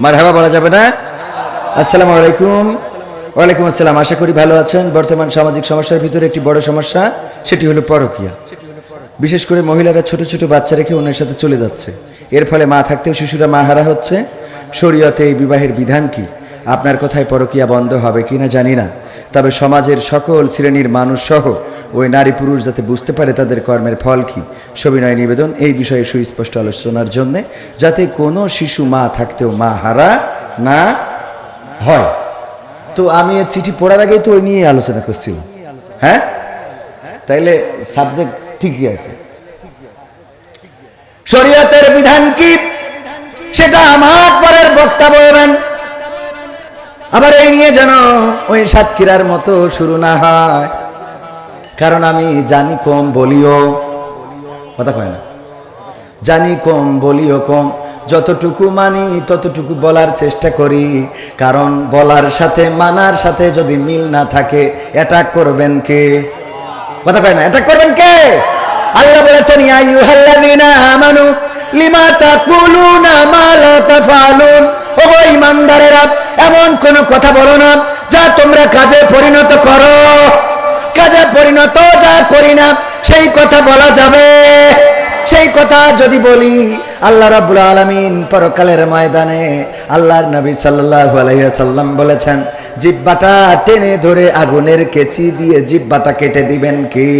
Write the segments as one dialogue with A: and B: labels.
A: মারহাবা বলা যাবে না? আসসালামু আলাইকুম। ওয়ালাইকুম আসসালাম। আশা করি ভালো আছেন। বর্তমান সামাজিক সমস্যার ভিতরে একটি বড় সমস্যা, সেটি হলো পরকীয়া। বিশেষ করে মহিলারা ছোট ছোট বাচ্চা রেখে অন্যের সাথে চলে যাচ্ছে। এর ফলে মা থাকতেও শিশুরা মা হারা হচ্ছে। শরীয়তে এই বিবাহের বিধান কি? আপনার কথায় পরকীয়া বন্ধ হবে কিনা জানি না। তবে সমাজের সকল শ্রেণির মানুষ সহ ওই নারী পুরুষ যাতে বুঝতে পারে তাদের কর্মের ফল কি? সবিনয় নিবেদন, এই বিষয়ে সুস্পষ্ট আলোচনার জন্য যাতে কোনো শিশু মা থাকতেও মা হারা না হয়। তো আমি চিঠি পড়ার আগেই তো ওই নিয়ে আলোচনা করছিলাম। হ্যাঁ? তাইলে সাবজেক্ট ঠিকই আছে। শরীয়তের বিধান কি? সেটা আমার পরের বক্তা বলবেন আবার এই নিয়ে যেন ওই সাতক্ষীরার মতো শুরু না হয়। কারণ আমি জানি কম, বলিও। কথা কয় না। জানি কম, বলিও কম। যতটুকু মানি, ততটুকু বলার চেষ্টা করি। কারণ বলার সাথে, মানার সাথে যদি মিল না থাকে অ্যাটাক করবেন কে? কথা কয় না অ্যাটাক করবেন কে? আল্লাহ বলেছেন, ইয়া আমানু, লিমা তাকুলুনা মা লা তাফআলুন? ও গো ঈমানদারেরা, এমন কোন কথা বলো না, যা তোমরা কাজে পরিণত করো। কাজে পরিণত যা করি না, সেই কথা বলা যাবে। সেই কথা যদি বলি, আল্লাহ রাব্বুল আলামিন পরকালের ময়দানে আল্লাহর নবী সাল্লাল্লাহু আলাইহি সাল্লাম বলেছেন, জিব্বাটা টেনে ধরে আগুনের কেচি দিয়ে জিব্বাটা কেটে দিবেন কি?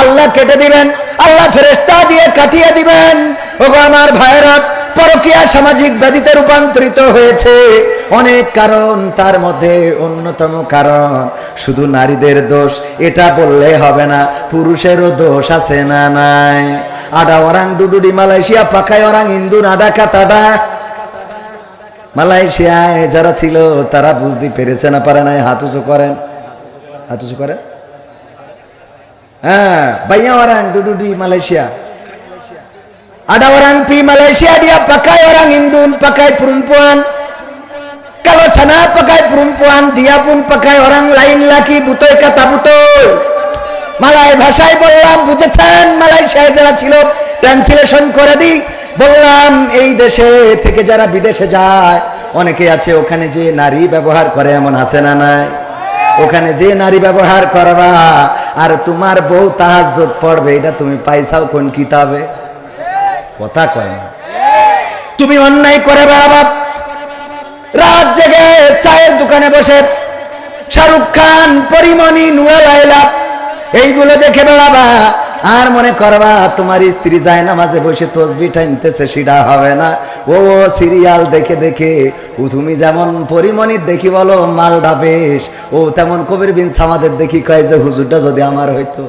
A: আল্লাহ কেটে দিবেন, আল্লাহ ফেরেস্তা দিয়ে কাটিয়ে দিবেন। ওগো আমার ভাইরা পরকীয়া সামাজিক ব্যাধিতে রূপান্তরিত হয়েছে। অনেক কারণ, তার মধ্যে অন্যতম কারণ, শুধু নারীদের দোষ, এটা বললে হবে না, পুরুষেরও দোষ আছে না নাই। আডা ওরাং ডুডুডি, মালয়েশিয়া পাকায় ওরাং ইন্দুর আডা কাতাডা মালয়েশিয়ায় যারা ছিল, তারা বুঝতে পেরেছে না, পারে নাই, হাত উঁচু করেন। হাত উঁচু করেন। হ্যাঁ বাইয়া ওরাং ডুডুডি, Malaysia. Ada orang pi Malaysia, dia pakai orang Indun, pakai perempuan. Kalau sana pakai perempuan, dia pun pakai orang lain lagi butoy kata butoy Malay ভাষায় বললাম বুঝেছেন মালয়েশিয়ায় যারা ছিল ট্রান্সলেশন করে দিই বললাম এই দেশে থেকে যারা বিদেশে যায়, অনেকে আছে ওখানে যে নারী ব্যবহার করে, এমন আছে না নাই? ওখানে যে নারী ব্যবহার করবা, আর তোমার বউ তাহাজ্জুদ পড়বে, এটা তুমি পাইছাও কোন কিতাবে? কথা কয় না। তুমি অন্যায় করে বেড়াবা রাত জেগে চায়ের দোকানে বসে শাহরুখ খান, পরিমণি, নুয়া লাইলা এইগুলো দেখে বেড়াবা। আর মনে করবা, তোমার স্ত্রী যায় না মাঝে বসে তসবি টানতেছে, সেটা হবে না। ও সিরিয়াল দেখে দেখে, ও তুমি যেমন পরিমণির দেখি বলো মালডা বেশ। ও তেমন কবির বিন সামাদের দেখি কয় যে, হুজুরটা যদি আমার হইতো।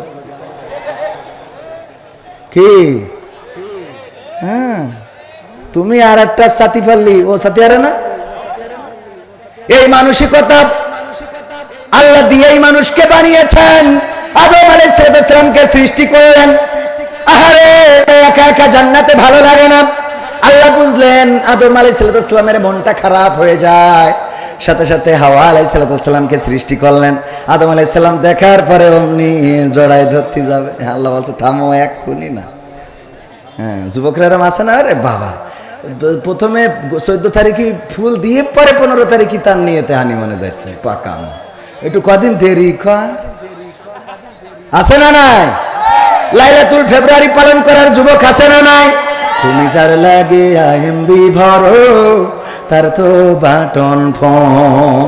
A: কি? হ্যাঁ। তুমি আর একটা সাথী পারলি, ও সাথী আরে না? এই মানসিকতা আল্লাহ দিয়ে এই মানুষকে বানিয়েছেন। আদম আলাইসালামকে সৃষ্টি করলেন আহারে, একা একা জান্নাতে ভালো লাগে না। আল্লাহ বুঝলেন আদম আলাইসালামের মনটা খারাপ হয়ে যায়। সাথে সাথে হাওয়া আলাইসালামকে সৃষ্টি করলেন। আদম আলাইসাল্লাম দেখার পরে অমনি জড়াই ধরতে যাবে। আল্লাহ বলছে, থামো, এক খুনি না। হ্যাঁ যুবকরা এরম আছে না? আরে বাবা। প্রথমে চোদ্দ তারিখে ফুল দিয়ে পরে পনেরো তারিখে তার নিয়েতে হানি মনে যাচ্ছে। পাকাম একটু কদিন দেরি কর। আছে না নাই? লাইলাতুল ফেব্রুয়ারি পালন করার যুবক আছে না নাই? তুমি যার লাগে আইএমবি ভরো, তার তো বাটন ফোন।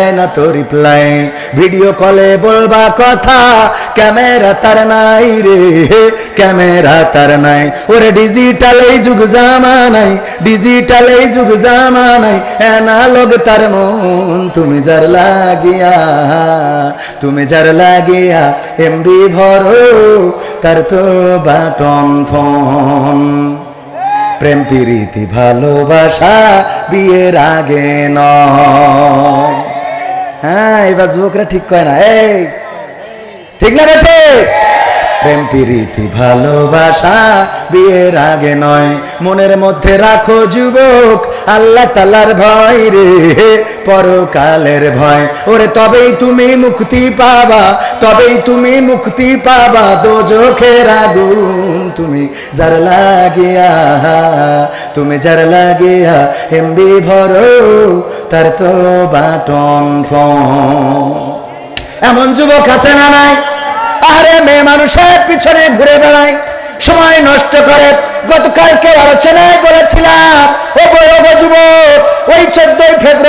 A: না তো রিপ্লাই ভিডিও কলে বলবা কথা ক্যামেরা তার নাই রে। ক্যামেরা তার নাই। ওরে ডিজিটাল এই যুগ জামানাই ডিজিটাল এই যুগ জামানাই অ্যানালগ তার মন তুমি যার লাগিয়া, তুমি যার লাগিয়া এমবি ভরো, তার তো বাটন ফোন। প্রেম, প্রীতি, ভালোবাসা, বিয়ের আগে নয়। হ্যাঁ এবার যুবকরা ঠিক কয় না, এই, ঠিক না বেঠে প্রেম, প্রীতি, ভালোবাসা বিয়ের আগে নয়, মনের মধ্যে রাখো যুবক আল্লাহ তালার ভয় রে পরকালের ভয়। ওরে, তবেই তুমি মুক্তি পাবা, তবেই তুমি মুক্তি পাবা। দোজখের আগুন তুমি যার লাগিয়া, তুমি যার লাগিয়া এমবি ভরো, তার তো বাটন ফোন। এমন যুবক আছে না নাই? আরে, মেয়ে মানুষের পিছনে ঘুরে বেড়ায়, সময় নষ্ট করে। গতকালকে আলোচনায় বলেছিলাম, ও ওই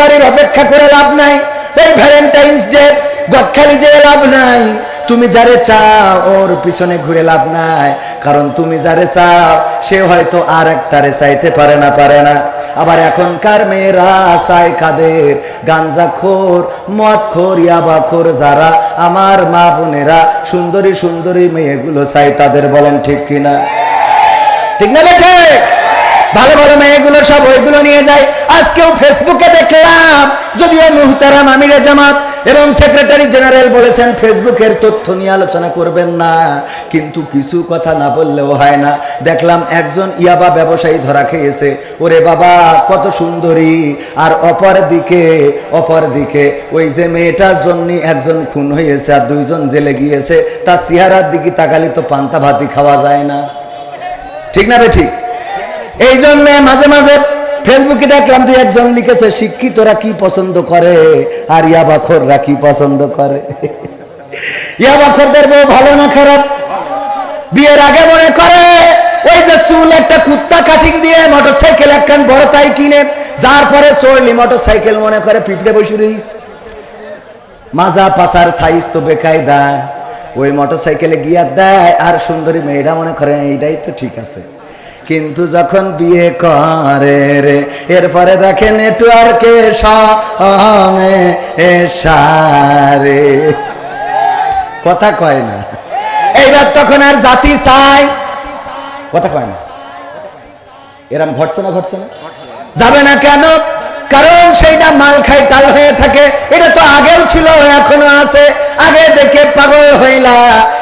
A: ফেব্রুয়ারির অপেক্ষা করে লাভ নাই। ওই ভ্যালেন্টাইন্স ডে গদখালি যে লাভ নাই। তুমি যারে চাও, ওর পিছনে ঘুরে লাভ নাই। কারণ তুমি যারে চাও, সে হয়তো আর একটারে চাইতে পারে না পারে না। আবার এখনকার মেয়েরা চায় কাদের? গাঞ্জা খোর মদ খোর ইয়াবা খোর যারা আমার মা বোনেরা সুন্দরী সুন্দরী মেয়েগুলো চাই তাদের বলেন ঠিক কিনা? ঠিক না বেঠে ভালো ভালো মেয়েগুলো সব ওইগুলো নিয়ে যায়। আজকেও ফেসবুকে দেখলাম, যদিও মুহতারাম আমিরে জামাত এবং সেক্রেটারি জেনারেল বলেছেন ফেসবুকের তথ্য নিয়ে আলোচনা করবেন না। কিন্তু কিছু কথা না বললেও হয় না। দেখলাম একজন ইয়াবা ব্যবসায়ী ধরা খেয়েছে। ওরে বাবা, কত সুন্দরী। আর অপর দিকে অপর দিকে, ওই যে মেয়েটার জন্য একজন খুন হয়েছে আর দুইজন জেলে গিয়েছে। তার চেহারার দিকে তাকালি তো পান্তা ভাতি খাওয়া যায় না। ঠিক না বে ঠিক? এই জন্য মাঝে মাঝে ফেসবুকে দেখলাম দুই একজন লিখেছে, শিক্ষিতরা কি পছন্দ করে আর ইয়াবাখররা কি পছন্দ করে? ইয়াবাখরদের বউ ভালো না খারাপ? বিয়ের আগে মনে করে, ওই যে চুল একটা কুত্তা কাটিং দিয়ে মোটর সাইকেল একখান বড় তাই কিনে, যার পরে চড়লি মোটর সাইকেল মনে করে পিঁপড়ে বসে রইস। মাজা পাসার সাইজ তো বেকায়দা, ওই মোটর সাইকেলে গিয়া দেয়, আর সুন্দরী মেয়েরা মনে করে, এইটাই তো ঠিক আছে। কিন্তু যখন বিয়ে করে রে এরপরে দেখে নেটওয়ার্কে সঙ্গে সারে কথা কয় না। এইবার তখন আর জাতি চাই কথা কয় না। এরম ঘটছে না? ঘটছে না। যাবে না কেন? কারণ সেইটা মাল খাই টাল হয়ে থাকে। এটা তো আগেও ছিল, এখনও আছে। আগে দেখে পাগল হইলা।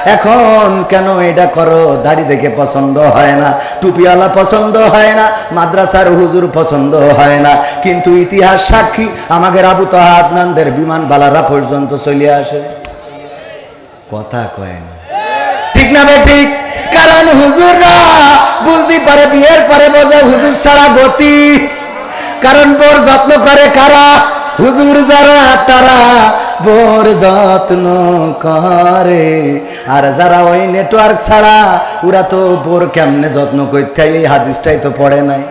A: এখন কেন এটা করো? দাড়ি দেখে পছন্দ হয় না, টুপিওয়ালা পছন্দ হয় না, মাদ্রাসার হুজুর পছন্দ হয় না। কিন্তু ইতিহাস সাক্ষী, আমাদের আবু তাহাদনানদের বিমান বালারা পর্যন্ত চলে আসে। কথা কয় না। ঠিক না বে ঠিক? কারণ হুজুররা বুঝতে পারে, বিয়ের পরে বোঝে, হুজুর ছাড়া গতি। কারণ বোর যত্ন করে কারা? হুজুর যারা, তারা বোর যত্ন করে। আর যারা ওই নেটওয়ার্ক ছাড়া, ওরা তো বোর কেমনে যত্ন করতে এই হাদিসটাই তো পড়ে নাই।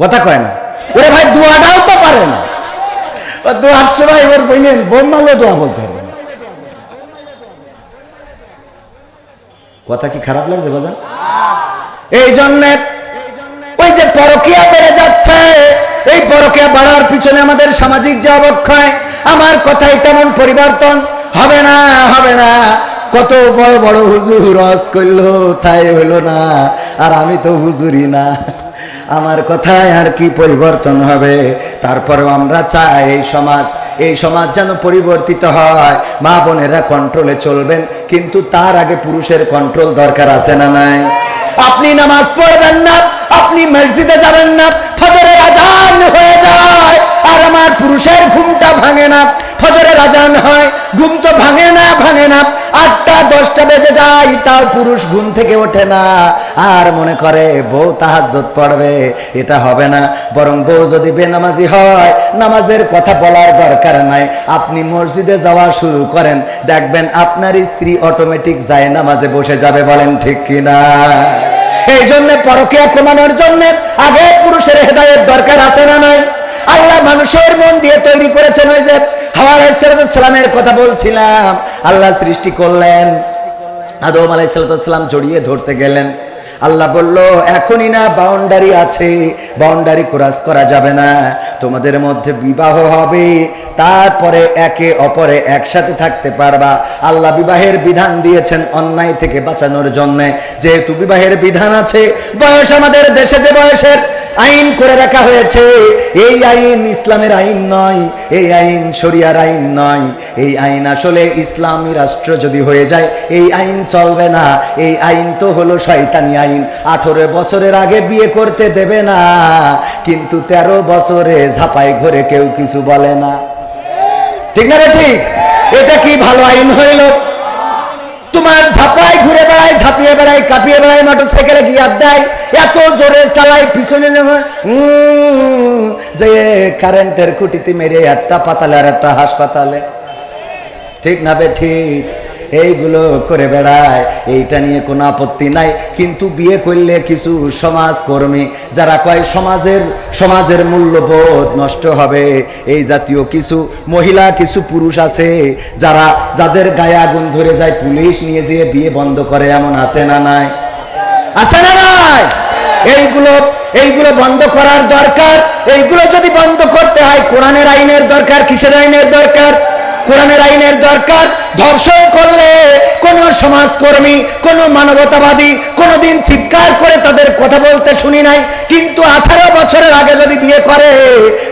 A: কথা কয় না? ওরে ভাই, দোয়াটাও তো পারে না। দোয়ার সময় এবার বললেন, বোম মারলেও দোয়া বলতে না। কথা কি খারাপ লাগছে, বাজান? এই জন্যে ওই যে পরকিয়া বেড়ে যাচ্ছে, এই পরকিয়া বাড়ার পিছনে আমাদের সামাজিক যে অবক্ষয়, আমার কথাই তেমন পরিবর্তন হবে না হবে না। কত বড় বড় হুজুর রস করল, তাই হইল না, আর আমি তো হুজুরই না। আমার কথায় আর কি পরিবর্তন হবে? তারপরেও আমরা চাই এই সমাজ এই সমাজ যেন পরিবর্তিত হয়। মা বোনেরা কন্ট্রোলে চলবেন, কিন্তু তার আগে পুরুষের কন্ট্রোল দরকার আছে না নাই? আপনি নামাজ পড়বেন না, আপনি মসজিদে যাবেন না ফজরের আজান হয়ে যায়, আর আমার পুরুষের ঘুমটা ভাঙে না। ফজরের আজান হয়, ঘুম তো ভাঙে না ভাঙে না। আটটা, দশটা বেজে যায়, তাও পুরুষ ঘুম থেকে ওঠে না। আর মনে করে, বউ তাহাজ্জত পড়বে, এটা হবে না। বরং বউ যদি বেনামাজি হয়, নামাজের কথা বলার দরকার নাই। আপনি মসজিদে যাওয়া শুরু করেন, দেখবেন আপনার স্ত্রী অটোমেটিক যায় নামাজে বসে যাবে, বলেন ঠিক কিনা? এই জন্য পরকিয়া কমানোর জন্য আগে পুরুষের হেদায়ের দরকার আছে না নাই? আল্লাহ মানুষের মন দিয়ে তৈরি করেছেন ওই যে হাওয়া কথা বলছিলাম। আল্লাহ সৃষ্টি করলেন। আদম আলাইসালাম জড়িয়ে ধরতে গেলেন। আল্লাহ বলল, এখনই না বাউন্ডারি আছে। বাউন্ডারি ক্রস করা যাবে না। তোমাদের মধ্যে বিবাহ হবে। তারপরে একে অপরে একসাথে থাকতে পারবা। আল্লাহ বিবাহের বিধান দিয়েছেন অন্যায় থেকে বাঁচানোর জন্যে। যেহেতু বিবাহের বিধান আছে, বয়স আমাদের দেশে যে বয়সের আইন করে রাখা হয়েছে। এই আইন ইসলামের আইন নয়, এই আইন শরিয়ার আইন নয়। এই আইন আসলে ইসলামী রাষ্ট্র যদি হয়ে যায়, এই আইন চলবে না। এই আইন তো হলো শয়তানি আইন। আঠেরো বছরের আগে বিয়ে করতে দেবে না, কিন্তু তেরো বছরে ঝাপাই ঘরে কেউ কিছু বলে না। ঠিক না ঠিক? এটা কি ভালো আইন হইল? তোমার ঝাপায় ঘুরে বেড়ায়, ঝাঁপিয়ে বেড়ায়, কাঁপিয়ে বেড়ায় মোটর সাইকেলে গিয়ার দেয় এত জোরে চালায় পিছনে যে কারেন্টের খুঁটিতে মেরে একটা পাতালে আর একটা হাসপাতালে। ঠিক না বে, ঠিক? এইগুলো করে বেড়ায়, এইটা নিয়ে কোনো আপত্তি নাই। কিন্তু বিয়ে করলে কিছু সমাজকর্মী, যারা কয় সমাজের সমাজের মূল্যবোধ নষ্ট হবে, এই জাতীয় কিছু মহিলা, কিছু পুরুষ আছে, যারা, যাদের গায়ে আগুন ধরে যায়, পুলিশ নিয়ে যেয়ে বিয়ে বন্ধ করে, এমন আছে না নাই? আছে না নাই! এইগুলো এইগুলো বন্ধ করার দরকার। এইগুলো যদি বন্ধ করতে হয়, কোরআনের আইনের দরকার, কিসের আইনের দরকার? কোরআনের আইনের দরকার, ধর্ষণ করলে কোন সমাজকর্মী, কোন মানবতাবাদী কোনদিন চিৎকার করে তাদের কথা বলতে শুনি নাই। কিন্তু আঠারো বছরের আগে যদি বিয়ে করে,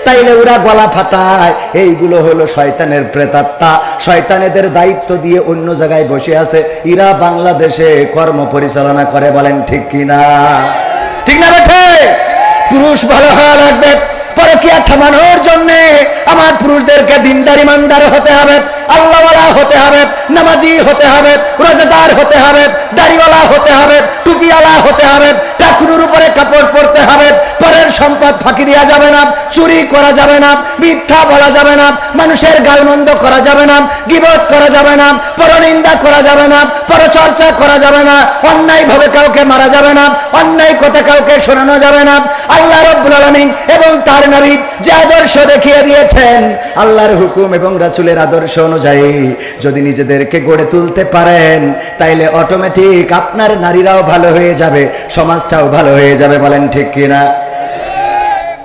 A: তাইলে ওরা গলা ফাটায়। এইগুলো হলো শয়তানের প্রেতাত্মা। শয়তানেদের দায়িত্ব দিয়ে অন্য জায়গায় বসে আছে। ইরা বাংলাদেশে কর্ম পরিচালনা করে বলেন ঠিক কিনা? ঠিক না বেঠে পুরুষ ভালো হওয়া লাগবে, পরকিয়া থামানোর জন্যে আমার পুরুষদেরকে দিনদার ইমানদার হতে হবে। আল্লাহওয়ালা হতে হবে, নামাজি হতে হবে, রোজাদার হতে হবে, দাড়িওয়ালা হতে হবে, টুপিওয়ালা হতে হবে টাকুনুর উপরে কাপড় পরতে হবে, পরের সম্পদ ফাঁকি দেওয়া যাবে না, চুরি করা যাবে না, মিথ্যা বলা যাবে না, মানুষের গালমন্দ করা যাবে না, গিবত করা যাবে না, পরনিন্দা করা যাবে না, পরচর্চা করা যাবে না অন্যায় ভাবে কাউকে মারা যাবে না, অন্যায় কথা কাউকে শোনানো যাবে না। আল্লাহ রব্বুল আলামিন এবং তার নবী যে আদর্শ দেখিয়ে দিয়েছেন, আল্লাহর হুকুম এবং রাসুলের আদর্শ অনুযায়ী যদি নিজেদেরকে গড়ে তুলতে পারেন, তাইলে অটোমেটিক আপনার নারীরাও ভালো হয়ে যাবে, সমাজটাও ভালো হয়ে যাবে, বলেন ঠিক কিনা?